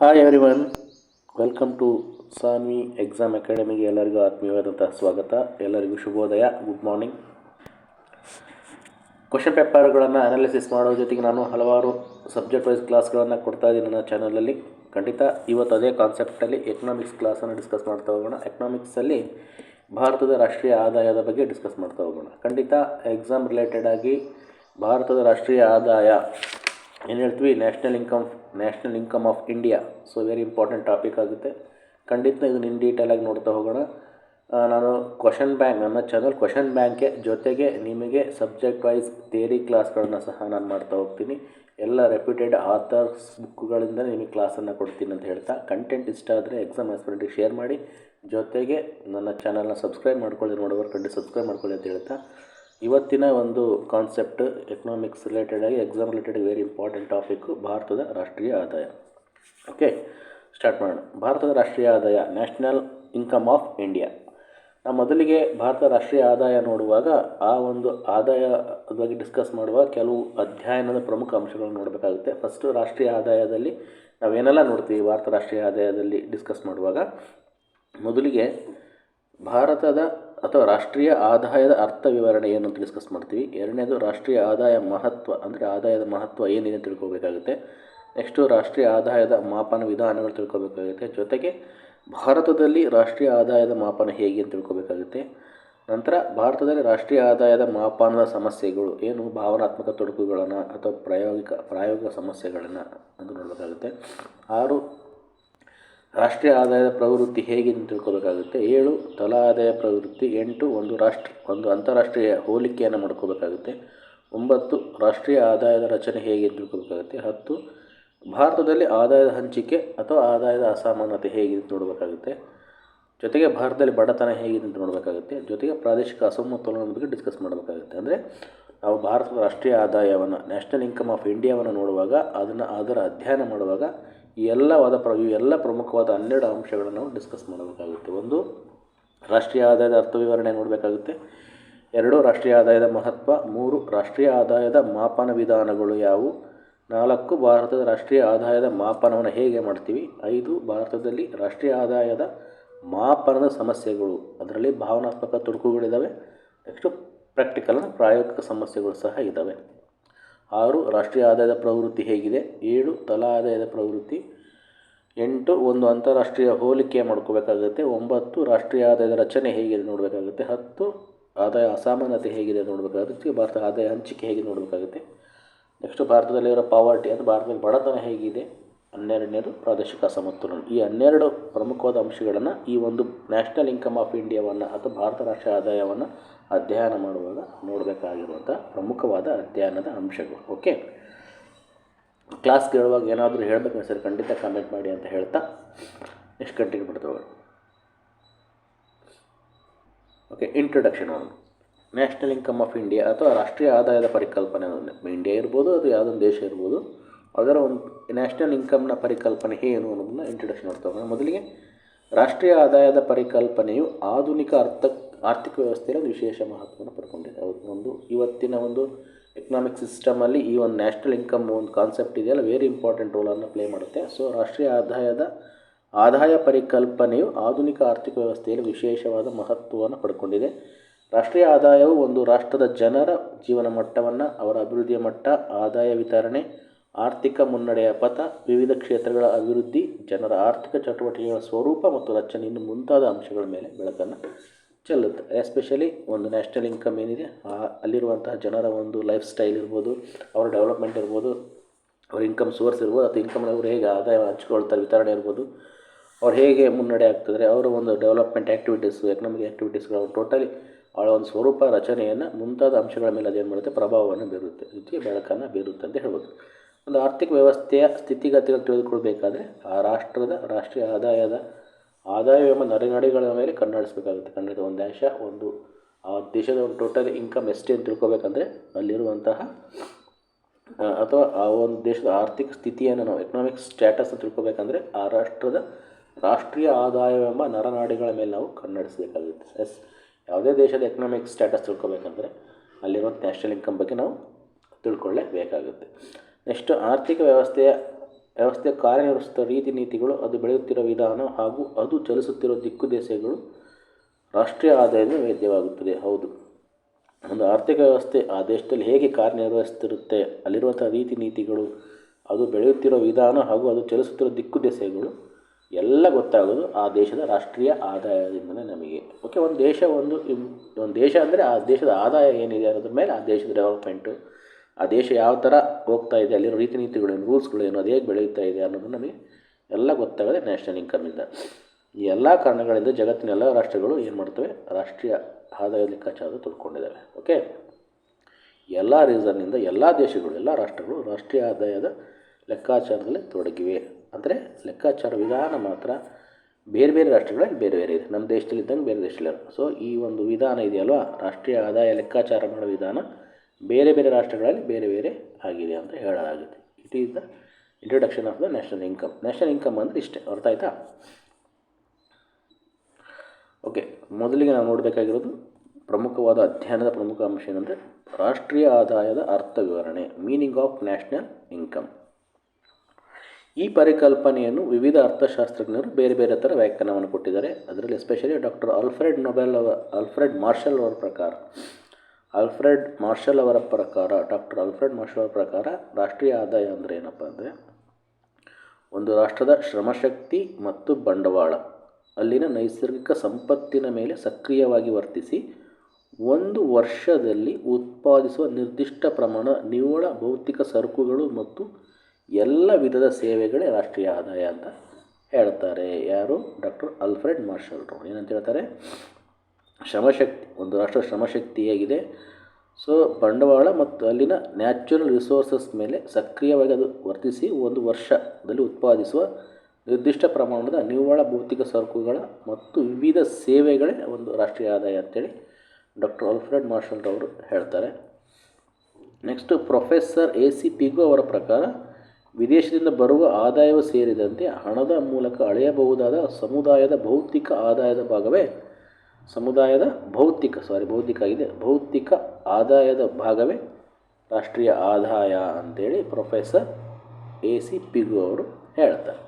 Hi everyone welcome to Sanvi exam ಅಕಾಡೆಮಿಗೆ ಎಲ್ಲರಿಗೂ ಆತ್ಮೀಯವಾದಂತಹ ಸ್ವಾಗತ. ಎಲ್ಲರಿಗೂ ಶುಭೋದಯ ಗುಡ್ ಮಾರ್ನಿಂಗ್ ಕ್ವಶನ್ ಪೇಪರ್ಗಳನ್ನು ಅನಾಲಿಸಿಸ್ ಮಾಡೋ ಜೊತೆಗೆ ನಾನು ಹಲವಾರು ಸಬ್ಜೆಕ್ಟ್ ವೈಸ್ ಕ್ಲಾಸ್ಗಳನ್ನು ಕೊಡ್ತಾ ಇದ್ದೀನಿ ನನ್ನ ಚಾನಲಲ್ಲಿ ಖಂಡಿತ ಇವತ್ತು ಅದೇ ಕಾನ್ಸೆಪ್ಟಲ್ಲಿ ಎಕನಾಮಿಕ್ಸ್ ಕ್ಲಾಸನ್ನು ಡಿಸ್ಕಸ್ ಮಾಡ್ತಾ ಹೋಗೋಣ. ಎಕನಾಮಿಕ್ಸಲ್ಲಿ ಭಾರತದ ರಾಷ್ಟ್ರೀಯ ಆದಾಯದ ಬಗ್ಗೆ ಡಿಸ್ಕಸ್ ಮಾಡ್ತಾ ಹೋಗೋಣ. ಖಂಡಿತ ಎಕ್ಸಾಮ್ ರಿಲೇಟೆಡ್ ಆಗಿ ಭಾರತದ ರಾಷ್ಟ್ರೀಯ ಆದಾಯ ಏನು ಹೇಳ್ತೀವಿ? National income national income of India so very important topic ಆಗುತ್ತೆ. ಖಂಡಿತ ಇದನ್ನ ಇನ್ ಡೀಟೇಲಾಗಿ ನೋಡ್ತಾ ಹೋಗೋಣ. ನಾನು ಕ್ವಶನ್ ಬ್ಯಾಂಕ್ ನನ್ನ ಚಾನಲ್ ಕ್ವಶನ್ ಬ್ಯಾಂಕೆ ಜೊತೆಗೆ ನಿಮಗೆ ಸಬ್ಜೆಕ್ಟ್ ವೈಸ್ ಥಿಯರಿ ಕ್ಲಾಸ್ಗಳನ್ನು ಸಹ ನಾನು ಮಾಡ್ತಾ ಹೋಗ್ತೀನಿ. ಎಲ್ಲ ರೆಪ್ಯೂಟೆಡ್ ಆಥರ್ಸ್ ಬುಕ್ಗಳಿಂದ ನಿಮಗೆ ಕ್ಲಾಸನ್ನು ಕೊಡ್ತೀನಿ ಅಂತ ಹೇಳ್ತಾ. ಕಂಟೆಂಟ್ ಇಷ್ಟ ಆದರೆ ಎಕ್ಸಾಮ್ ಆಸ್ಪಿರೆಂಟಿಗೆ ಶೇರ್ ಮಾಡಿ. ಜೊತೆಗೆ ನನ್ನ ಚಾನಲ್ನ ಸಬ್ಸ್ಕ್ರೈಬ್ ಮಾಡ್ಕೊಳ್ಳಿ ನೋಡೋರು ಕಂಡು ಸಬ್ಸ್ಕ್ರೈಬ್ ಮಾಡ್ಕೊಳ್ಳಿ ಅಂತ ಹೇಳ್ತಾ. ಇವತ್ತಿನ ಒಂದು ಕಾನ್ಸೆಪ್ಟ್ ಎಕನಾಮಿಕ್ಸ್ ರಿಲೇಟೆಡ್ ಆಗಿ exam related very important topic ಭಾರತದ ರಾಷ್ಟ್ರೀಯ ಆದಾಯ. ಓಕೆ ಸ್ಟಾರ್ಟ್ ಮಾಡೋಣ. ಭಾರತದ ರಾಷ್ಟ್ರೀಯ ಆದಾಯ ನ್ಯಾಷನಲ್ ಇನ್ಕಮ್ ಆಫ್ ಇಂಡಿಯಾ ನಾವು ಮೊದಲಿಗೆ ಭಾರತ ರಾಷ್ಟ್ರೀಯ ಆದಾಯ ನೋಡುವಾಗ, ಆ ಒಂದು ಆದಾಯದ ಬಗ್ಗೆ ಡಿಸ್ಕಸ್ ಮಾಡುವ ಕೆಲವು ಅಧ್ಯಯನದ ಪ್ರಮುಖ ಅಂಶಗಳನ್ನು ನೋಡಬೇಕಾಗುತ್ತೆ. ಫಸ್ಟು ರಾಷ್ಟ್ರೀಯ ಆದಾಯದಲ್ಲಿ ನಾವೇನೆಲ್ಲ ನೋಡ್ತೀವಿ? ಭಾರತ ರಾಷ್ಟ್ರೀಯ ಆದಾಯದಲ್ಲಿ ಡಿಸ್ಕಸ್ ಮಾಡುವಾಗ, ಮೊದಲಿಗೆ ಭಾರತದ ಅಥವಾ ರಾಷ್ಟ್ರೀಯ ಆದಾಯದ ಅರ್ಥ ವಿವರಣೆ ಏನು ಡಿಸ್ಕಸ್ ಮಾಡ್ತೀವಿ. ಎರಡನೇದು ರಾಷ್ಟ್ರೀಯ ಆದಾಯ ಮಹತ್ವ, ಅಂದರೆ ಆದಾಯದ ಮಹತ್ವ ಏನಿದೆ ತಿಳ್ಕೊಬೇಕಾಗುತ್ತೆ. ನೆಕ್ಸ್ಟು ರಾಷ್ಟ್ರೀಯ ಆದಾಯದ ಮಾಪನ ವಿಧಾನಗಳು ತಿಳ್ಕೊಬೇಕಾಗುತ್ತೆ. ಜೊತೆಗೆ ಭಾರತದಲ್ಲಿ ರಾಷ್ಟ್ರೀಯ ಆದಾಯದ ಮಾಪನ ಹೇಗೆ ಅಂತ ತಿಳ್ಕೊಬೇಕಾಗುತ್ತೆ. ನಂತರ ಭಾರತದಲ್ಲಿ ರಾಷ್ಟ್ರೀಯ ಆದಾಯದ ಮಾಪನದ ಸಮಸ್ಯೆಗಳು ಏನು? ಭಾವನಾತ್ಮಕ ತೊಡಕುಗಳನ್ನು ಅಥವಾ ಪ್ರಾಯೋಗಿಕ ಪ್ರಾಯೋಗಿಕ ಸಮಸ್ಯೆಗಳನ್ನು ಅಂತ ನೋಡಬೇಕಾಗುತ್ತೆ. ಆರು ರಾಷ್ಟ್ರೀಯ ಆದಾಯದ ಪ್ರವೃತ್ತಿ ಹೇಗೆ ತಿಳ್ಕೊಬೇಕಾಗುತ್ತೆ? ಏಳು ತಲಾ ಆದಾಯ ಪ್ರವೃತ್ತಿ. ಎಂಟು, ಒಂದು ರಾಷ್ಟ್ರ, ಒಂದು ಅಂತಾರಾಷ್ಟ್ರೀಯ ಹೋಲಿಕೆಯನ್ನು ಮಾಡ್ಕೋಬೇಕಾಗುತ್ತೆ. ಒಂಬತ್ತು, ರಾಷ್ಟ್ರೀಯ ಆದಾಯದ ರಚನೆ ಹೇಗೆ ತಿಳ್ಕೊಬೇಕಾಗುತ್ತೆ. ಹತ್ತು, ಭಾರತದಲ್ಲಿ ಆದಾಯದ ಹಂಚಿಕೆ ಅಥವಾ ಆದಾಯದ ಅಸಮಾನತೆ ಅಂತ ನೋಡಬೇಕಾಗುತ್ತೆ. ಜೊತೆಗೆ ಭಾರತದಲ್ಲಿ ಬಡತನ ಹೇಗಿದೆ ಅಂತ ನೋಡಬೇಕಾಗುತ್ತೆ. ಜೊತೆಗೆ ಪ್ರಾದೇಶಿಕ ಅಸಮತೋಲನ ಬಗ್ಗೆ ಡಿಸ್ಕಸ್ ಮಾಡಬೇಕಾಗುತ್ತೆ. ಅಂದರೆ ನಾವು ಭಾರತದ ರಾಷ್ಟ್ರೀಯ ಆದಾಯವನ್ನು ನ್ಯಾಷನಲ್ ಇನ್ಕಮ್ ಆಫ್ ಇಂಡಿಯಾವನ್ನು ನೋಡುವಾಗ, ಅದನ್ನು, ಅದರ ಅಧ್ಯಯನ ಮಾಡುವಾಗ ಈ ಎಲ್ಲವಾದ ಪ್ರ, ಈ ಎಲ್ಲ ಪ್ರಮುಖವಾದ ಹನ್ನೆರಡು ಅಂಶಗಳನ್ನು ನಾವು ಡಿಸ್ಕಸ್ ಮಾಡಬೇಕಾಗುತ್ತೆ. ಒಂದು, ರಾಷ್ಟ್ರೀಯ ಆದಾಯದ ಅರ್ಥ ವಿವರಣೆ ನೋಡಬೇಕಾಗುತ್ತೆ. ಎರಡು, ರಾಷ್ಟ್ರೀಯ ಆದಾಯದ ಮಹತ್ವ. ಮೂರು, ರಾಷ್ಟ್ರೀಯ ಆದಾಯದ ಮಾಪನ ವಿಧಾನಗಳು ಯಾವುವು? ನಾಲ್ಕು, ಭಾರತದ ರಾಷ್ಟ್ರೀಯ ಆದಾಯದ ಮಾಪನವನ್ನು ಹೇಗೆ ಮಾಡ್ತೀವಿ? ಐದು, ಭಾರತದಲ್ಲಿ ರಾಷ್ಟ್ರೀಯ ಆದಾಯದ ಮಾಪನದ ಸಮಸ್ಯೆಗಳು. ಅದರಲ್ಲಿ ಭಾವನಾತ್ಮಕ ತುಡುಕುಗಳಿದ್ದಾವೆ ನೆಕ್ಸ್ಟು ಪ್ರಾಕ್ಟಿಕಲ್ನ ಪ್ರಾಯೋಗಿಕ ಸಮಸ್ಯೆಗಳು ಸಹ ಇದ್ದಾವೆ ಆರು, ರಾಷ್ಟ್ರೀಯ ಆದಾಯದ ಪ್ರವೃತ್ತಿ ಹೇಗಿದೆ? ಏಳು, ತಲಾ ಆದಾಯದ ಪ್ರವೃತ್ತಿ? ಎಂಟು, ಒಂದು ಅಂತಾರಾಷ್ಟ್ರೀಯ ಹೋಲಿಕೆ ಮಾಡ್ಕೋಬೇಕಾಗುತ್ತೆ. ಒಂಬತ್ತು, ರಾಷ್ಟ್ರೀಯ ಆದಾಯದ ರಚನೆ ಹೇಗಿದೆ ನೋಡಬೇಕಾಗುತ್ತೆ. ಹತ್ತು, ಆದಾಯ ಅಸಾಮಾನ್ಯತೆ ಹೇಗಿದೆ ನೋಡಬೇಕಾಗುತ್ತೆ. ಭಾರತ ಆದಾಯ ಹಂಚಿಕೆ ಹೇಗೆ ನೋಡಬೇಕಾಗುತ್ತೆ. ನೆಕ್ಸ್ಟ್ ಭಾರತದಲ್ಲಿರೋ ಪಾವರ್ಟಿ ಅಂದರೆ ಭಾರತದಲ್ಲಿ ಬಡತನ ಹೇಗಿದೆ. ಹನ್ನೆರಡನೇದು ಪ್ರಾದೇಶಿಕ ಸಮತೋಲನ. ಈ ಹನ್ನೆರಡು ಪ್ರಮುಖವಾದ ಅಂಶಗಳನ್ನು ಈ ಒಂದು ನ್ಯಾಷನಲ್ ಇನ್ಕಮ್ ಆಫ್ ಇಂಡಿಯಾವನ್ನು ಅಥವಾ ಭಾರತ ರಾಷ್ಟ್ರ ಆದಾಯವನ್ನು ಅಧ್ಯಯನ ಮಾಡುವಾಗ ನೋಡಬೇಕಾಗಿರುವಂಥ ಪ್ರಮುಖವಾದ ಅಧ್ಯಯನದ ಅಂಶಗಳು. ಓಕೆ ಕ್ಲಾಸ್ ಕೇಳುವಾಗ ಏನಾದರೂ ಹೇಳಬೇಕು ಸರ್, ಖಂಡಿತ ಕಮೆಂಟ್ ಮಾಡಿ ಅಂತ ಹೇಳ್ತಾ ನೆಕ್ಸ್ಟ್ ಕಂಟಿನ್ಯೂ ಮಾಡ್ತೇವೆ ಓಕೆ ಇಂಟ್ರೊಡಕ್ಷನ್ ಅವನು ನ್ಯಾಷನಲ್ ಇನ್ಕಮ್ ಆಫ್ ಇಂಡಿಯಾ ಅಥವಾ ರಾಷ್ಟ್ರೀಯ ಆದಾಯದ ಪರಿಕಲ್ಪನೆ ಇಂಡಿಯಾ ಇರ್ಬೋದು ಅದು ಯಾವುದೊಂದು ದೇಶ ಇರ್ಬೋದು ಅದರ ಒಂದು ನ್ಯಾಷನಲ್ ಇನ್ಕಮ್ನ ಪರಿಕಲ್ಪನೆ ಏನು ಅನ್ನೋದನ್ನು ಇಂಟ್ರೊಡಕ್ಷನ್ ಮಾಡ್ತಾ ಮೊದಲಿಗೆ ರಾಷ್ಟ್ರೀಯ ಆದಾಯದ ಪರಿಕಲ್ಪನೆಯು ಆಧುನಿಕ ಅರ್ಥ ಆರ್ಥಿಕ ವ್ಯವಸ್ಥೆಯಲ್ಲಿ ಒಂದು ವಿಶೇಷ ಮಹತ್ವವನ್ನು ಪಡ್ಕೊಂಡಿದೆ. ಒಂದು ಇವತ್ತಿನ ಒಂದು ಎಕನಾಮಿಕ್ ಸಿಸ್ಟಮಲ್ಲಿ ಈ ಒಂದು ನ್ಯಾಷನಲ್ ಇನ್ಕಮ್ ಒಂದು ಕಾನ್ಸೆಪ್ಟ್ ಇದೆಯಲ್ಲ ವೆರಿ ಇಂಪಾರ್ಟೆಂಟ್ ರೋಲನ್ನು ಪ್ಲೇ ಮಾಡುತ್ತೆ. ಸೊ ರಾಷ್ಟ್ರೀಯ ಆದಾಯದ, ಆದಾಯ ಪರಿಕಲ್ಪನೆಯು ಆಧುನಿಕ ಆರ್ಥಿಕ ವ್ಯವಸ್ಥೆಯಲ್ಲಿ ವಿಶೇಷವಾದ ಮಹತ್ವವನ್ನು ಪಡ್ಕೊಂಡಿದೆ. ರಾಷ್ಟ್ರೀಯ ಆದಾಯವು ಒಂದು ರಾಷ್ಟ್ರದ ಜನರ ಜೀವನ ಮಟ್ಟವನ್ನು, ಅವರ ಅಭಿವೃದ್ಧಿಯ ಮಟ್ಟ, ಆದಾಯ ವಿತರಣೆ ಆರ್ಥಿಕ ಮುನ್ನಡೆಯ ಪಥ, ವಿವಿಧ ಕ್ಷೇತ್ರಗಳ ಅಭಿವೃದ್ಧಿ, ಜನರ ಆರ್ಥಿಕ ಚಟುವಟಿಕೆಗಳ ಸ್ವರೂಪ ಮತ್ತು ರಚನೆ ಇನ್ನು ಮುಂತಾದ ಅಂಶಗಳ ಮೇಲೆ ಬೆಳಕನ್ನು ಚೆಲ್ಲುತ್ತೆ. ಎಸ್ಪೆಷಲಿ ಒಂದು ನ್ಯಾಷನಲ್ ಇನ್ಕಮ್ ಏನಿದೆ, ಆ- ಅಲ್ಲಿರುವಂತಹ ಜನರ ಒಂದು ಲೈಫ್ ಸ್ಟೈಲ್ ಇರ್ಬೋದು, ಅವರ ಡೆವಲಪ್ಮೆಂಟ್ ಇರ್ಬೋದು, ಅವ್ರ ಇನ್ಕಮ್ ಸೋರ್ಸ್ ಇರ್ಬೋದು, ಅಥವಾ ಇನ್ಕಮ್ ಅವರು ಹೇಗೆ ಆದಾಯ ಹಂಚ್ಕೊಳ್ತಾರೆ, ವಿತರಣೆ ಇರ್ಬೋದು, ಅವ್ರು ಹೇಗೆ ಮುನ್ನಡೆ ಆಗ್ತಿದ್ರೆ ಅವರ ಒಂದು ಡೆವಲಪ್ಮೆಂಟ್ ಆ್ಯಕ್ಟಿವಿಟೀಸು ಎಕನಾಮಿಕ್ ಆ್ಯಕ್ಟಿವಿಟೀಸ್ಗಳು ಟೋಟಲಿ ಅವಳ ಒಂದು ಸ್ವರೂಪ, ರಚನೆಯನ್ನು ಮುಂತಾದ ಅಂಶಗಳ ಮೇಲೆ ಅದೇನು ಮಾಡುತ್ತೆ, ಪ್ರಭಾವವನ್ನು ಬೀರುತ್ತೆ ರೀತಿ ಬೆಳಕನ್ನು ಬೀರುತ್ತೆ ಅಂತ ಹೇಳ್ಬೋದು. ಒಂದು ಆರ್ಥಿಕ ವ್ಯವಸ್ಥೆಯ ಸ್ಥಿತಿಗತಿಗಳು ತಿಳಿದುಕೊಳ್ಬೇಕಾದ್ರೆ ಆ ರಾಷ್ಟ್ರದ ರಾಷ್ಟ್ರೀಯ ಆದಾಯದ ಆದಾಯ ಎಂಬ ನರೆನಡೆಗಳ ಮೇಲೆ ಕಣ್ಣಾಡಿಸಬೇಕಾಗುತ್ತೆ. ಖಂಡಿತ ಒಂದು ದೇಶ ಒಂದು ಆ ದೇಶದ ಒಂದು ಟೋಟಲ್ ಇನ್ಕಮ್ ಎಷ್ಟೇ ಅಂತ ತಿಳ್ಕೊಬೇಕಂದ್ರೆ ಅಲ್ಲಿರುವಂತಹ ಅಥವಾ ಆ ಒಂದು ದೇಶದ ಆರ್ಥಿಕ ಸ್ಥಿತಿಯನ್ನು ನಾವು ಎಕನಾಮಿಕ್ ಸ್ಟ್ಯಾಟಸ್ ತಿಳ್ಕೊಬೇಕಂದ್ರೆ ಆ ರಾಷ್ಟ್ರದ ರಾಷ್ಟ್ರೀಯ ಆದಾಯವೆಂಬ ನರನಾಡಿಗಳ ಮೇಲೆ ನಾವು ಕಣ್ಣಡಿಸಬೇಕಾಗುತ್ತೆ. ಎಸ್ ಯಾವುದೇ ದೇಶದ ಎಕನಾಮಿಕ್ ಸ್ಟ್ಯಾಟಸ್ ತಿಳ್ಕೊಬೇಕಂದ್ರೆ ಅಲ್ಲಿರುವಂಥ ನ್ಯಾಷನಲ್ ಇನ್ಕಮ್ ಬಗ್ಗೆ ನಾವು ತಿಳ್ಕೊಳ್ಳೇಬೇಕಾಗುತ್ತೆ. ನೆಕ್ಸ್ಟ್ ಆರ್ಥಿಕ ವ್ಯವಸ್ಥೆಯ ವ್ಯವಸ್ಥೆ ಕಾರ್ಯನಿರ್ವಹಿಸುವ ರೀತಿ ನೀತಿಗಳು ಅದು ಬೆಳೆಯುತ್ತಿರುವ ವಿಧಾನ ಹಾಗೂ ಅದು ಚಲಿಸುತ್ತಿರುವ ದಿಕ್ಕು ದೇಶಗಳು ರಾಷ್ಟ್ರೀಯ ಆದಾಯದ ವೇದ್ಯವಾಗುತ್ತದೆ. ಹೌದು. ಒಂದು ಆರ್ಥಿಕ ವ್ಯವಸ್ಥೆ ಆ ದೇಶದಲ್ಲಿ ಹೇಗೆ ಕಾರ್ಯನಿರ್ವಹಿಸುತ್ತಿರುತ್ತೆ, ಅಲ್ಲಿರುವಂಥ ರೀತಿ ನೀತಿಗಳು, ಅದು ಬೆಳೆಯುತ್ತಿರೋ ವಿಧಾನ ಹಾಗೂ ಅದು ಚಲಿಸುತ್ತಿರೋ ದಿಕ್ಕು ದೆಸೆಗಳು ಎಲ್ಲ ಗೊತ್ತಾಗೋದು ಆ ದೇಶದ ರಾಷ್ಟ್ರೀಯ ಆದಾಯದಿಂದಲೇ ನಮಗೆ. ಓಕೆ, ಒಂದು ದೇಶ ಒಂದು ಒಂದು ದೇಶ ಅಂದರೆ ಆ ದೇಶದ ಆದಾಯ ಏನಿದೆ ಅನ್ನೋದ್ರ ಮೇಲೆ ಆ ದೇಶದ ಡೆವಲಪ್ಮೆಂಟು ಆ ದೇಶ ಯಾವ ಥರ ಹೋಗ್ತಾ ಇದೆ, ಅಲ್ಲಿರೋ ರೀತಿ ನೀತಿಗಳೇನು ರೂಲ್ಸ್ಗಳೇನು ಅದು ಹೇಗೆ ಬೆಳೆಯುತ್ತಾ ಇದೆ ಅನ್ನೋದು ನಮಗೆ ಎಲ್ಲ ಗೊತ್ತಾಗೋದೆ ನ್ಯಾಷನಲ್ ಇನ್ಕಮಿಂದ ಈ ಎಲ್ಲ ಕಾರಣಗಳಿಂದ ಜಗತ್ತಿನ ಎಲ್ಲ ರಾಷ್ಟ್ರಗಳು ಏನು ಮಾಡ್ತವೆ, ರಾಷ್ಟ್ರೀಯ ಆದಾಯ ಲೆಕ್ಕಾಚಾರ ತೊಡ್ಕೊಂಡಿದ್ದಾವೆ, ಓಕೆ? ಎಲ್ಲ ರೀಸನ್ನಿಂದ ಎಲ್ಲ ದೇಶಗಳು, ಎಲ್ಲ ರಾಷ್ಟ್ರಗಳು ರಾಷ್ಟ್ರೀಯ ಆದಾಯದ ಲೆಕ್ಕಾಚಾರದಲ್ಲಿ ತೊಡಗಿವೆ. ಅಂದರೆ ಲೆಕ್ಕಾಚಾರ ವಿಧಾನ ಮಾತ್ರ ಬೇರೆ ಬೇರೆ ರಾಷ್ಟ್ರಗಳಲ್ಲಿ ಬೇರೆ ಬೇರೆ ಇದೆ. ನಮ್ಮ ದೇಶದಲ್ಲಿ ಇದ್ದಂಗೆ ಬೇರೆ ದೇಶದಲ್ಲಿ ಸೊ ಈ ಒಂದು ವಿಧಾನ ಇದೆಯಲ್ವಾ? ರಾಷ್ಟ್ರೀಯ ಆದಾಯ ಲೆಕ್ಕಾಚಾರ ಮಾಡೋ ವಿಧಾನ. ಬೇರೆ ಬೇರೆ ರಾಷ್ಟ್ರಗಳಲ್ಲಿ ಬೇರೆ ಬೇರೆ ಆಗಿದೆ ಅಂತ ಹೇಳಲಾಗುತ್ತೆ. It is the introduction of the national income national income ಅಂದರೆ ಇಷ್ಟೇ. ಅರ್ಥ ಆಯ್ತಾ? ಓಕೆ ಮೊದಲಿಗೆ ನಾವು ನೋಡಬೇಕಾಗಿರೋದು ಪ್ರಮುಖವಾದ ಅಧ್ಯಯನದ ಪ್ರಮುಖ ಅಂಶ ಏನಂದರೆ ರಾಷ್ಟ್ರೀಯ ಆದಾಯದ ಅರ್ಥ ವಿವರಣೆ ಮೀನಿಂಗ್ ಆಫ್ ನ್ಯಾಷನಲ್ ಇನ್ಕಮ್ ಈ ಪರಿಕಲ್ಪನೆಯನ್ನು ವಿವಿಧ ಅರ್ಥಶಾಸ್ತ್ರಜ್ಞರು ಬೇರೆ ಬೇರೆ ಥರ ವ್ಯಾಖ್ಯಾನವನ್ನು ಕೊಟ್ಟಿದ್ದಾರೆ. ಅದರಲ್ಲಿ ಎಸ್ಪೆಷಲಿ ಡಾಕ್ಟರ್ ಆಲ್ಫ್ರೆಡ್ ನೊಬೆಲ್ ಅವರ ಆಲ್ಫ್ರೆಡ್ ಮಾರ್ಷಲ್ ಅವರ ಪ್ರಕಾರ ಆಲ್ಫ್ರೆಡ್ ಮಾರ್ಷಲ್ ಅವರ ಪ್ರಕಾರ, ಡಾಕ್ಟರ್ ಆಲ್ಫ್ರೆಡ್ ಮಾರ್ಷಲ್ ಅವರ ಪ್ರಕಾರ ರಾಷ್ಟ್ರೀಯ ಆದಾಯ ಅಂದರೆ ಏನಪ್ಪ ಅಂದರೆ ಒಂದು ರಾಷ್ಟ್ರದ ಶ್ರಮಶಕ್ತಿ ಮತ್ತು ಬಂಡವಾಳ, ಅಲ್ಲಿನ ನೈಸರ್ಗಿಕ ಸಂಪತ್ತಿನ ಮೇಲೆ ಸಕ್ರಿಯವಾಗಿ ವರ್ತಿಸಿ ಒಂದು ವರ್ಷದಲ್ಲಿ ಉತ್ಪಾದಿಸುವ ನಿರ್ದಿಷ್ಟ ಪ್ರಮಾಣ ನಿವ್ವಳ ಭೌತಿಕ ಸರಕುಗಳು ಮತ್ತು ಎಲ್ಲ ವಿಧದ ಸೇವೆಗಳೇ ರಾಷ್ಟ್ರೀಯ ಆದಾಯ ಅಂತ ಹೇಳ್ತಾರೆ. ಯಾರು? ಡಾಕ್ಟರ್ ಅಲ್ಫ್ರೆಡ್ ಮಾರ್ಷಲ್ರು ಏನಂತ ಹೇಳ್ತಾರೆ? ಶ್ರಮಶಕ್ತಿ, ಒಂದು ರಾಷ್ಟ್ರ ಶ್ರಮಶಕ್ತಿಯಾಗಿದೆ. ಸೊ ಬಂಡವಾಳ ಮತ್ತು ಅಲ್ಲಿನ ನ್ಯಾಚುರಲ್ ರಿಸೋರ್ಸಸ್ ಮೇಲೆ ಸಕ್ರಿಯವಾಗಿ ಅದು ವರ್ತಿಸಿ ಒಂದು ವರ್ಷದಲ್ಲಿ ಉತ್ಪಾದಿಸುವ ನಿರ್ದಿಷ್ಟ ಪ್ರಮಾಣದ ನಿವ್ವಳ ಭೌತಿಕ ಸರಕುಗಳ ಮತ್ತು ವಿವಿಧ ಸೇವೆಗಳೇ ಒಂದು ರಾಷ್ಟ್ರೀಯ ಆದಾಯ ಅಂತೇಳಿ ಡಾಕ್ಟರ್ ಆಲ್ಫ್ರೆಡ್ ಮಾರ್ಷಲ್ ಅವರು ಹೇಳ್ತಾರೆ. Next professor A C Pigou ಅವರ ಪ್ರಕಾರ, ವಿದೇಶದಿಂದ ಬರುವ ಆದಾಯವೂ ಸೇರಿದಂತೆ ಹಣದ ಮೂಲಕ ಅಳೆಯಬಹುದಾದ ಸಮುದಾಯದ ಭೌತಿಕ ಆದಾಯದ ಭಾಗವೇ ಸಮುದಾಯದ ಭೌತಿಕ ಸಾರಿ ಭೌತಿಕ ಇದೆ ಭೌತಿಕ ಆದಾಯದ ಭಾಗವೇ ರಾಷ್ಟ್ರೀಯ ಆದಾಯ ಅಂತೇಳಿ ಪ್ರೊಫೆಸರ್ ಎ ಸಿ ಪಿಗು ಅವರು ಹೇಳ್ತಾರೆ.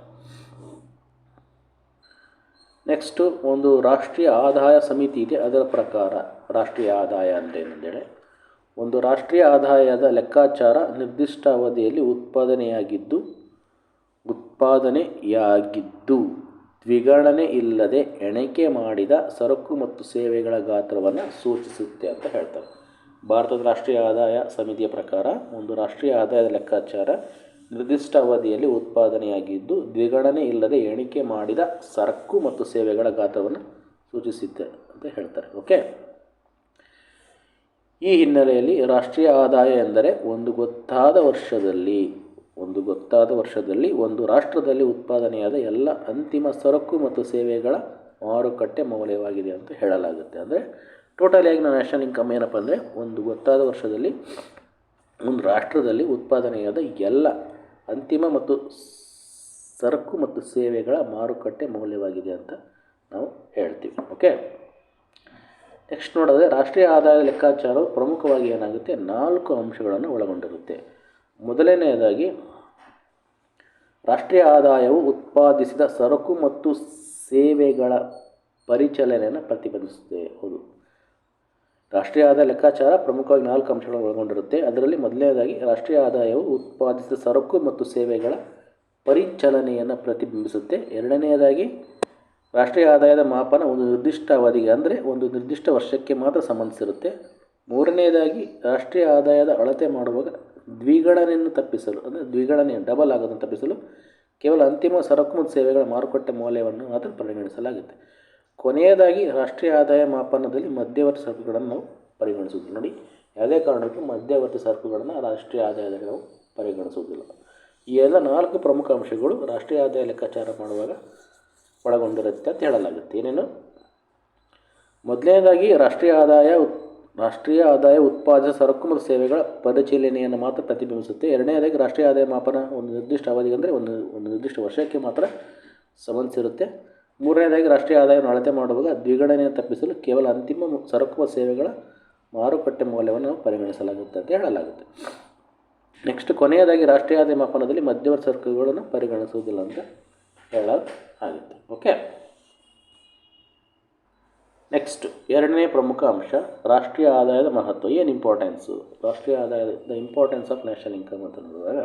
ನೆಕ್ಸ್ಟು ಒಂದು ರಾಷ್ಟ್ರೀಯ ಆದಾಯ ಸಮಿತಿ ಇದೆ. ಅದರ ಪ್ರಕಾರ ರಾಷ್ಟ್ರೀಯ ಆದಾಯ ಅಂತೇನಂದೇಳಿ ಒಂದು ರಾಷ್ಟ್ರೀಯ ಆದಾಯದ ಲೆಕ್ಕಾಚಾರ ನಿರ್ದಿಷ್ಟ ಅವಧಿಯಲ್ಲಿ ಉತ್ಪಾದನೆಯಾಗಿದ್ದು ಉತ್ಪಾದನೆಯಾಗಿದ್ದು. ದ್ವಿಗಣನೆ ಇಲ್ಲದೆ ಎಣಿಕೆ ಮಾಡಿದ ಸರಕು ಮತ್ತು ಸೇವೆಗಳ ಗಾತ್ರವನ್ನು ಸೂಚಿಸುತ್ತೆ ಅಂತ ಹೇಳ್ತಾರೆ. ಭಾರತದ ರಾಷ್ಟ್ರೀಯ ಆದಾಯ ಸಮಿತಿಯ ಪ್ರಕಾರ ಒಂದು ರಾಷ್ಟ್ರೀಯ ಆದಾಯದ ಲೆಕ್ಕಾಚಾರ ನಿರ್ದಿಷ್ಟ ಅವಧಿಯಲ್ಲಿ ಉತ್ಪಾದನೆಯಾಗಿದ್ದು, ದ್ವಿಗಣನೆ ಇಲ್ಲದೆ ಎಣಿಕೆ ಮಾಡಿದ ಸರಕು ಮತ್ತು ಸೇವೆಗಳ ಗಾತ್ರವನ್ನು ಸೂಚಿಸುತ್ತೆ ಅಂತ ಹೇಳ್ತಾರೆ. ಓಕೆ? ಈ ಹಿನ್ನೆಲೆಯಲ್ಲಿ ರಾಷ್ಟ್ರೀಯ ಆದಾಯ ಎಂದರೆ ಒಂದು ಗೊತ್ತಾದ ವರ್ಷದಲ್ಲಿ ಒಂದು ಗೊತ್ತಾದ ವರ್ಷದಲ್ಲಿ, ಒಂದು ರಾಷ್ಟ್ರದಲ್ಲಿ ಉತ್ಪಾದನೆಯಾದ ಎಲ್ಲ ಅಂತಿಮ ಸರಕು ಮತ್ತು ಸೇವೆಗಳ ಮಾರುಕಟ್ಟೆ ಮೌಲ್ಯವಾಗಿದೆ ಅಂತ ಹೇಳಲಾಗುತ್ತೆ. ಅಂದರೆ ಟೋಟಲಿಯಾಗಿ ನಾವು ನ್ಯಾಷನಲ್ ಇನ್ಕಮ್ ಏನಪ್ಪ ಅಂದರೆ, ಒಂದು ಗೊತ್ತಾದ ವರ್ಷದಲ್ಲಿ, ಒಂದು ರಾಷ್ಟ್ರದಲ್ಲಿ ಉತ್ಪಾದನೆಯಾದ ಎಲ್ಲ ಅಂತಿಮ ಮತ್ತು ಸರಕು ಮತ್ತು ಸೇವೆಗಳ ಮಾರುಕಟ್ಟೆ ಮೌಲ್ಯವಾಗಿದೆ ಅಂತ ನಾವು ಹೇಳ್ತೀವಿ. ಓಕೆ ನೆಕ್ಸ್ಟ್ ನೋಡಿದ್ರೆ, ರಾಷ್ಟ್ರೀಯ ಆದಾಯದ ಲೆಕ್ಕಾಚಾರವು ಪ್ರಮುಖವಾಗಿ ಏನಾಗುತ್ತೆ? ನಾಲ್ಕು ಅಂಶಗಳನ್ನು ಒಳಗೊಂಡಿರುತ್ತೆ. ಮೊದಲನೆಯದಾಗಿ ರಾಷ್ಟ್ರೀಯ ಆದಾಯವು ಉತ್ಪಾದಿಸಿದ ಸರಕು ಮತ್ತು ಸೇವೆಗಳ ಪರಿಚಲನೆಯನ್ನು ಪ್ರತಿಬಿಂಬಿಸುತ್ತದೆ. ಹೌದು. ರಾಷ್ಟ್ರೀಯ ಆದಾಯ ಲೆಕ್ಕಾಚಾರ ಪ್ರಮುಖವಾಗಿ ನಾಲ್ಕು ಅಂಶಗಳನ್ನು ಒಳಗೊಂಡಿರುತ್ತೆ. ಅದರಲ್ಲಿ ಮೊದಲನೇದಾಗಿ ರಾಷ್ಟ್ರೀಯ ಆದಾಯವು ಉತ್ಪಾದಿಸಿದ ಸರಕು ಮತ್ತು ಸೇವೆಗಳ ಪರಿಚಲನೆಯನ್ನು ಪ್ರತಿಬಿಂಬಿಸುತ್ತೆ. ಎರಡನೆಯದಾಗಿ ರಾಷ್ಟ್ರೀಯ ಆದಾಯದ ಮಾಪನ ಒಂದು ನಿರ್ದಿಷ್ಟ ಅವಧಿಗೆ ಅಂದರೆ ಒಂದು ನಿರ್ದಿಷ್ಟ ವರ್ಷಕ್ಕೆ ಮಾತ್ರ ಸಂಬಂಧಿಸಿರುತ್ತೆ. ಮೂರನೆಯದಾಗಿ ರಾಷ್ಟ್ರೀಯ ಆದಾಯದ ಅಳತೆ ಮಾಡುವಾಗ ದ್ವಿಗಣನೆಯನ್ನು ತಪ್ಪಿಸಲು, ಅಂದರೆ ದ್ವಿಗಣನೆ ಡಬಲ್ ಆಗೋದನ್ನು ತಪ್ಪಿಸಲು ಕೇವಲ ಅಂತಿಮ ಸರಕು ಮತ್ತು ಸೇವೆಗಳ ಮಾರುಕಟ್ಟೆ ಮೌಲ್ಯವನ್ನು ಮಾತ್ರ ಪರಿಗಣಿಸಲಾಗುತ್ತೆ. ಕೊನೆಯದಾಗಿ ರಾಷ್ಟ್ರೀಯ ಆದಾಯ ಮಾಪನದಲ್ಲಿ ಮಧ್ಯವರ್ತಿ ಸರಕುಗಳನ್ನು ಪರಿಗಣಿಸುವುದಿಲ್ಲ. ನೋಡಿ, ಯಾವುದೇ ಕಾರಣಕ್ಕೂ ಮಧ್ಯವರ್ತಿ ಸರಕುಗಳನ್ನು ರಾಷ್ಟ್ರೀಯ ಆದಾಯದಲ್ಲಿ ನಾವು ಪರಿಗಣಿಸುವುದಿಲ್ಲ. ಈ ಎಲ್ಲ ನಾಲ್ಕು ಪ್ರಮುಖ ಅಂಶಗಳು ರಾಷ್ಟ್ರೀಯ ಆದಾಯ ಲೆಕ್ಕಾಚಾರ ಮಾಡುವಾಗ ಒಳಗೊಂಡಿರುತ್ತೆ ಅಂತ ಹೇಳಲಾಗುತ್ತೆ. ಏನೇನು? ಮೊದಲನೇದಾಗಿ ರಾಷ್ಟ್ರೀಯ ಆದಾಯ ರಾಷ್ಟ್ರೀಯ ಆದಾಯ ಉತ್ಪಾದಿತ ಸರಕು ಮತ್ತು ಸೇವೆಗಳ ಪರಿಶೀಲನೆಯನ್ನು ಮಾತ್ರ ಪ್ರತಿಬಿಂಬಿಸುತ್ತೆ. ಎರಡನೇದಾಗಿ ರಾಷ್ಟ್ರೀಯ ಆದಾಯ ಮಾಪನ ಒಂದು ನಿರ್ದಿಷ್ಟ ಅವಧಿಗೆ ಅಂದರೆ ಒಂದು ಒಂದು ನಿರ್ದಿಷ್ಟ ವರ್ಷಕ್ಕೆ ಮಾತ್ರ ಸಂಬಂಧಿಸಿರುತ್ತೆ ಮೂರನೇದಾಗಿ ರಾಷ್ಟ್ರೀಯ ಆದಾಯವನ್ನು ಅಳತೆ ಮಾಡುವಾಗ ದ್ವಿಗಣನೆಯನ್ನು ತಪ್ಪಿಸಲು ಕೇವಲ ಅಂತಿಮ ಸರಕು ಮತ್ತು ಸೇವೆಗಳ ಮಾರುಕಟ್ಟೆ ಮೌಲ್ಯವನ್ನು ಪರಿಗಣಿಸಲಾಗುತ್ತೆ ಅಂತ ಹೇಳಲಾಗುತ್ತೆ. ನೆಕ್ಸ್ಟ್ ಕೊನೆಯದಾಗಿ ರಾಷ್ಟ್ರೀಯ ಆದಾಯ ಮಾಪನದಲ್ಲಿ ಮಧ್ಯವರ್ತಿ ಸರಕುಗಳನ್ನು ಪರಿಗಣಿಸುವುದಿಲ್ಲ ಅಂತ ಹೇಳಲಾಗುತ್ತೆ. ಓಕೆ. ನೆಕ್ಸ್ಟ್ ಎರಡನೇ ಪ್ರಮುಖ ಅಂಶ, ರಾಷ್ಟ್ರೀಯ ಆದಾಯದ ಮಹತ್ವ. ಏನು ಇಂಪಾರ್ಟೆನ್ಸು ರಾಷ್ಟ್ರೀಯ ಆದಾಯದ the importance of national income ಅಂತ ನೋಡಿದಾಗ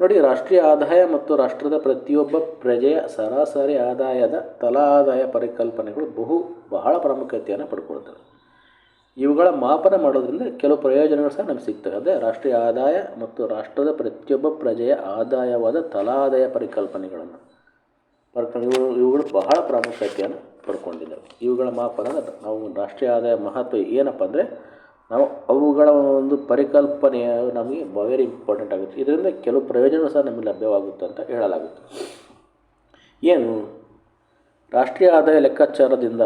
ನೋಡಿ, ರಾಷ್ಟ್ರೀಯ ಆದಾಯ ಮತ್ತು ರಾಷ್ಟ್ರದ ಪ್ರತಿಯೊಬ್ಬ ಪ್ರಜೆಯ ಸರಾಸರಿ ಆದಾಯದ ತಲಾ ಆದಾಯ ಪರಿಕಲ್ಪನೆಗಳು ಬಹು, ಬಹಳ ಪ್ರಾಮುಖ್ಯತೆಯನ್ನು ಪಡ್ಕೊಳ್ತವೆ. ಇವುಗಳ ಮಾಪನ ಮಾಡೋದ್ರಿಂದ ಕೆಲವು ಪ್ರಯೋಜನಗಳು ಸಹ ನಮಗೆ ಸಿಗ್ತವೆ. ಅದೇ ರಾಷ್ಟ್ರೀಯ ಆದಾಯ ಮತ್ತು ರಾಷ್ಟ್ರದ ಪ್ರತಿಯೊಬ್ಬ ಪ್ರಜೆಯ ಆದಾಯವಾದ ತಲಾ ಆದಾಯ ಪರಿಕಲ್ಪನೆಗಳನ್ನು. ಇವು, ಇವುಗಳು ಬಹಳ ಪ್ರಾಮುಖ್ಯತೆಯನ್ನು ಪಡ್ಕೊಂಡಿದ್ದಾವೆ. ಇವುಗಳ ಮಾಪನ ನಾವು ರಾಷ್ಟ್ರೀಯ ಆದಾಯ ಮಹತ್ವ ಏನಪ್ಪ ಅಂದರೆ, ನಾವು ಅವುಗಳ ಒಂದು ಪರಿಕಲ್ಪನೆಯ ನಮಗೆ ವೆರಿ ಇಂಪಾರ್ಟೆಂಟ್ ಆಗುತ್ತೆ. ಇದರಿಂದ ಕೆಲವು ಪ್ರಯೋಜನಗಳು ಸಹ ನಮಗೆ ಲಭ್ಯವಾಗುತ್ತೆ ಅಂತ ಹೇಳಲಾಗುತ್ತೆ. ಏನು? ರಾಷ್ಟ್ರೀಯ ಆದಾಯ ಲೆಕ್ಕಾಚಾರದಿಂದ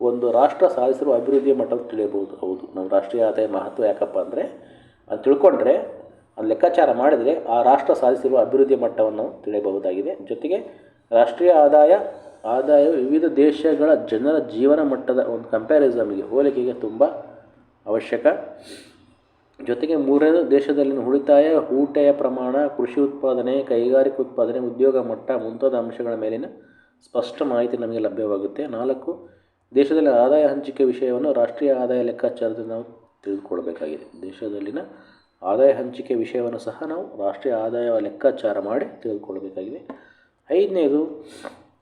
ಒಂದು ರಾಷ್ಟ್ರ ಸಾಧಿಸಿರುವ ಅಭಿವೃದ್ಧಿಯ ಮಟ್ಟ ತಿಳಿಯಬಹುದು. ಹೌದು ನಾವು ರಾಷ್ಟ್ರೀಯ ಆದಾಯ ಮಹತ್ವ ಯಾಕಪ್ಪ ಅಂದರೆ, ಅದು ತಿಳ್ಕೊಂಡ್ರೆ, ಅದು ಲೆಕ್ಕಾಚಾರ ಮಾಡಿದರೆ ಆ ರಾಷ್ಟ್ರ ಸಾಧಿಸಿರುವ ಅಭಿವೃದ್ಧಿಯ ಮಟ್ಟವನ್ನು ತಿಳಿಯಬಹುದಾಗಿದೆ. ಜೊತೆಗೆ ರಾಷ್ಟ್ರೀಯ ಆದಾಯ ಆದಾಯವು ವಿವಿಧ ದೇಶಗಳ ಜನರ ಜೀವನ ಮಟ್ಟದ ಒಂದು ಕಂಪ್ಯಾರಿಸಮ್ಗೆ ಹೋಲಿಕೆಗೆ ತುಂಬ ಅವಶ್ಯಕ. ಜೊತೆಗೆ ಮೂರನೇ ದೇಶದಲ್ಲಿನ ಉಳಿತಾಯ ಊಟೆಯ ಪ್ರಮಾಣ, ಕೃಷಿ ಉತ್ಪಾದನೆ, ಕೈಗಾರಿಕಾ ಉತ್ಪಾದನೆ, ಉದ್ಯೋಗ ಮಟ್ಟ ಮುಂತಾದ ಅಂಶಗಳ ಮೇಲಿನ ಸ್ಪಷ್ಟ ಮಾಹಿತಿ ನಮಗೆ ಲಭ್ಯವಾಗುತ್ತೆ. ನಾಲ್ಕು, ದೇಶದಲ್ಲಿ ಆದಾಯ ಹಂಚಿಕೆ ವಿಷಯವನ್ನು ರಾಷ್ಟ್ರೀಯ ಆದಾಯ ಲೆಕ್ಕಾಚಾರದಿಂದ ನಾವು ತಿಳಿದುಕೊಳ್ಬೇಕಾಗಿದೆ ದೇಶದಲ್ಲಿನ ಆದಾಯ ಹಂಚಿಕೆ ವಿಷಯವನ್ನು ಸಹ ನಾವು ರಾಷ್ಟ್ರೀಯ ಆದಾಯ ಲೆಕ್ಕಾಚಾರ ಮಾಡಿ ತಿಳಿದುಕೊಳ್ಬೇಕಾಗಿದೆ ಐದನೇದು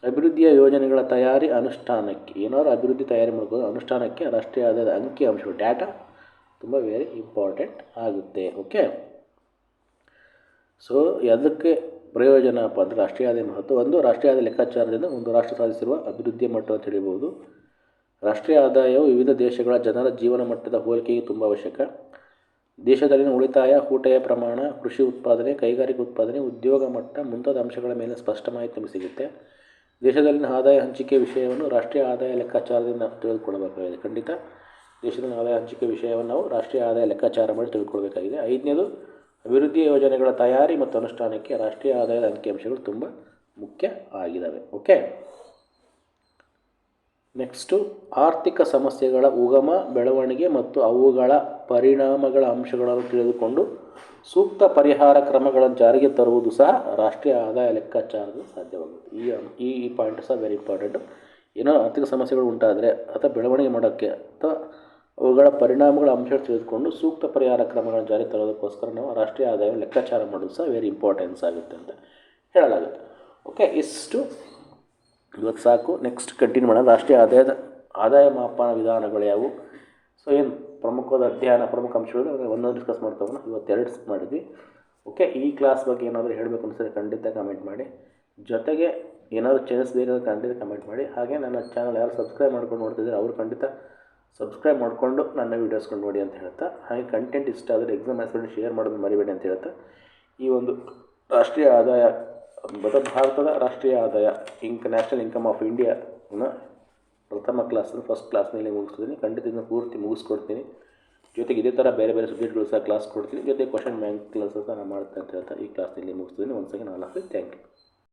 ಅಭಿವೃದ್ಧಿಯ ಯೋಜನೆಗಳ ತಯಾರಿ ಅನುಷ್ಠಾನಕ್ಕೆ, ಏನಾದರೂ ಅಭಿವೃದ್ಧಿ ತಯಾರಿ ಮಾಡ್ಬೋದು, ಅನುಷ್ಠಾನಕ್ಕೆ ರಾಷ್ಟ್ರೀಯ ಆದಾಯದ ಅಂಕಿ ಅಂಶಗಳು ಡಾಟಾ ತುಂಬ ವೆರಿ ಇಂಪಾರ್ಟೆಂಟ್ ಆಗುತ್ತೆ ಓಕೆ ಸೊ ಅದಕ್ಕೆ ಪ್ರಯೋಜನಪ್ಪ ಅಂದರೆ ರಾಷ್ಟ್ರೀಯ ಆದಾಯ ಮಹತ್ವ? ಒಂದು, ರಾಷ್ಟ್ರೀಯ ಆದಾಯ ಲೆಕ್ಕಾಚಾರದಿಂದ ಒಂದು ರಾಷ್ಟ್ರ ಸಾಧಿಸಿರುವ ಅಭಿವೃದ್ಧಿಯ ಅಂತ ಹೇಳಬಹುದು ರಾಷ್ಟ್ರೀಯ ಆದಾಯವು ವಿವಿಧ ದೇಶಗಳ ಜನರ ಜೀವನ ಮಟ್ಟದ ಹೋಲಿಕೆಗೆ ತುಂಬ ಅವಶ್ಯಕ. ದೇಶದಲ್ಲಿನ ಉಳಿತಾಯ ಊಟೆಯ ಪ್ರಮಾಣ, ಕೃಷಿ ಉತ್ಪಾದನೆ, ಕೈಗಾರಿಕಾ ಉತ್ಪಾದನೆ, ಉದ್ಯೋಗ ಮಟ್ಟ ಮುಂತಾದ ಅಂಶಗಳ ಮೇಲೆ ಸ್ಪಷ್ಟ ಮಾಹಿತಿ ಸಿಗುತ್ತೆ. ದೇಶದಲ್ಲಿನ ಆದಾಯ ಹಂಚಿಕೆ ವಿಷಯವನ್ನು ರಾಷ್ಟ್ರೀಯ ಆದಾಯ ಲೆಕ್ಕಾಚಾರದಿಂದ ತಿಳಿದುಕೊಳ್ಳಬೇಕಾಗಿದೆ. ಖಂಡಿತ ದೇಶದಲ್ಲಿನ ಆದಾಯ ಹಂಚಿಕೆ ವಿಷಯವನ್ನು ನಾವು ರಾಷ್ಟ್ರೀಯ ಆದಾಯ ಲೆಕ್ಕಾಚಾರ ಮಾಡಿ ತಿಳ್ಕೊಳ್ಬೇಕಾಗಿದೆ ಐದನೇದು, ಅಭಿವೃದ್ಧಿ ಯೋಜನೆಗಳ ತಯಾರಿ ಮತ್ತು ಅನುಷ್ಠಾನಕ್ಕೆ ರಾಷ್ಟ್ರೀಯ ಆದಾಯದ ಅಂಕಿಅಂಶಗಳು ತುಂಬ ಮುಖ್ಯ ಆಗಿದ್ದಾವೆ ಓಕೆ? ನೆಕ್ಸ್ಟು, ಆರ್ಥಿಕ ಸಮಸ್ಯೆಗಳ ಉಗಮ, ಬೆಳವಣಿಗೆ ಮತ್ತು ಅವುಗಳ ಪರಿಣಾಮಗಳ ಅಂಶಗಳನ್ನು ತಿಳಿದುಕೊಂಡು ಸೂಕ್ತ ಪರಿಹಾರ ಕ್ರಮಗಳನ್ನು ಜಾರಿಗೆ ತರುವುದು ಸಹ ರಾಷ್ಟ್ರೀಯ ಆದಾಯ ಲೆಕ್ಕಾಚಾರದ ಸಾಧ್ಯವಾಗುತ್ತೆ. ಈ ಈ ಈ ಪಾಯಿಂಟ್ ಸಹ ವೆರಿ ಇಂಪಾರ್ಟೆಂಟು ಏನೋ ಆರ್ಥಿಕ ಸಮಸ್ಯೆಗಳು ಉಂಟಾದರೆ ಅಥವಾ ಬೆಳವಣಿಗೆ ಮಾಡೋಕ್ಕೆ ಅಥವಾ ಅವುಗಳ ಪರಿಣಾಮಗಳ ಅಂಶ ತಿಳಿದುಕೊಂಡು ಸೂಕ್ತ ಪರಿಹಾರ ಕ್ರಮಗಳನ್ನು ಜಾರಿ ತರೋದಕ್ಕೋಸ್ಕರ ನಾವು ರಾಷ್ಟ್ರೀಯ ಆದಾಯ ಲೆಕ್ಕಾಚಾರ ಮಾಡೋದು ಸಹ ವೆರಿ ಇಂಪಾರ್ಟೆನ್ಸ್ ಆಗುತ್ತೆ ಅಂತ ಹೇಳಲಾಗುತ್ತೆ. ಓಕೆ ಇಷ್ಟು. ಇವತ್ತು ಸಾಕು. ನೆಕ್ಸ್ಟ್ ಕಂಟಿನ್ಯೂ ಮಾಡೋಣ. ರಾಷ್ಟ್ರೀಯ ಆದಾಯದ, ಆದಾಯ ಮಾಪನ ವಿಧಾನಗಳು ಯಾವುವು? ಸೊ ಏನು? ಪ್ರಮುಖವಾದ ಅಧ್ಯಯನ, ಪ್ರಮುಖ ಅಂಶಗಳು ಒಂದೊಂದು ಡಿಸ್ಕಸ್ ಮಾಡ್ತಾ ಹೋಗೋಣ ಇವತ್ತು ಎರಡು ಮಾಡಿದ್ವಿ. ಓಕೆ ಈ ಕ್ಲಾಸ್ ಬಗ್ಗೆ ಏನಾದರೂ ಹೇಳಬೇಕು ಅನಿಸಿದ್ರೆ ಖಂಡಿತ ಕಮೆಂಟ್ ಮಾಡಿ. ಜೊತೆಗೆ ಏನಾದರೂ ಚೇಂಜಸ್ ಬೇಕಾದ್ರೆ ಖಂಡಿತ ಕಮೆಂಟ್ ಮಾಡಿ. ಹಾಗೆ ನನ್ನ ಚಾನಲ್ ಯಾರು ಸಬ್ಸ್ಕ್ರೈಬ್ ಮಾಡ್ಕೊಂಡು ನೋಡ್ತಿದ್ರೆ ಅವರು ಖಂಡಿತ ಸಬ್ಸ್ಕ್ರೈಬ್ ಮಾಡಿಕೊಂಡು ನನ್ನ ವೀಡಿಯೋಸ್ಕೊಂಡು ನೋಡಿ ಅಂತ ಹೇಳ್ತಾ, ಹಾಗೆ ಕಂಟೆಂಟ್ ಇಷ್ಟ ಆದರೆ ಎಕ್ಸಾಮ್ ಆಸ್ಪಿರೆಂಟ್ ಶೇರ್ ಮಾಡೋದು ಮರಿಬೇಡಿ ಅಂತ ಹೇಳ್ತಾ, ಈ ಒಂದು ರಾಷ್ಟ್ರೀಯ ಆದಾಯ ಭಾರತದ ರಾಷ್ಟ್ರೀಯ ಆದಾಯ ಇಂಕ್ ನ್ಯಾಷನಲ್ ಇನ್ಕಮ್ ಆಫ್ ಇಂಡಿಯಾನ ಪ್ರಥಮ ಕ್ಲಾಸ್ ಫಸ್ಟ್ ಕ್ಲಾಸ್ನಲ್ಲಿ ಮುಗಿಸ್ತೀನಿ. ಖಂಡಿತ ಇದನ್ನು ಪೂರ್ತಿ ಮುಗಿಸ್ಕೊಡ್ತೀನಿ. ಜೊತೆಗೆ ಇದೇ ಥರ ಬೇರೆ ಬೇರೆ ಸಬ್ಜೆಕ್ಟ್ಗಳು ಸಹ ಕ್ಲಾಸ್ ಕೊಡ್ತೀನಿ. ಜೊತೆಗೆ ಕ್ವಶನ್ ಬ್ಯಾಂಕ್ ಕ್ಲಾಸಸ್ ನಾನು ಮಾಡ್ತಾ ಅಂತ ಹೇಳ್ತಾ ಈ ಕ್ಲಾಸ್ನಲ್ಲಿ ಮುಗಿಸ್ತೀನಿ. ಒಂದು second all of thank you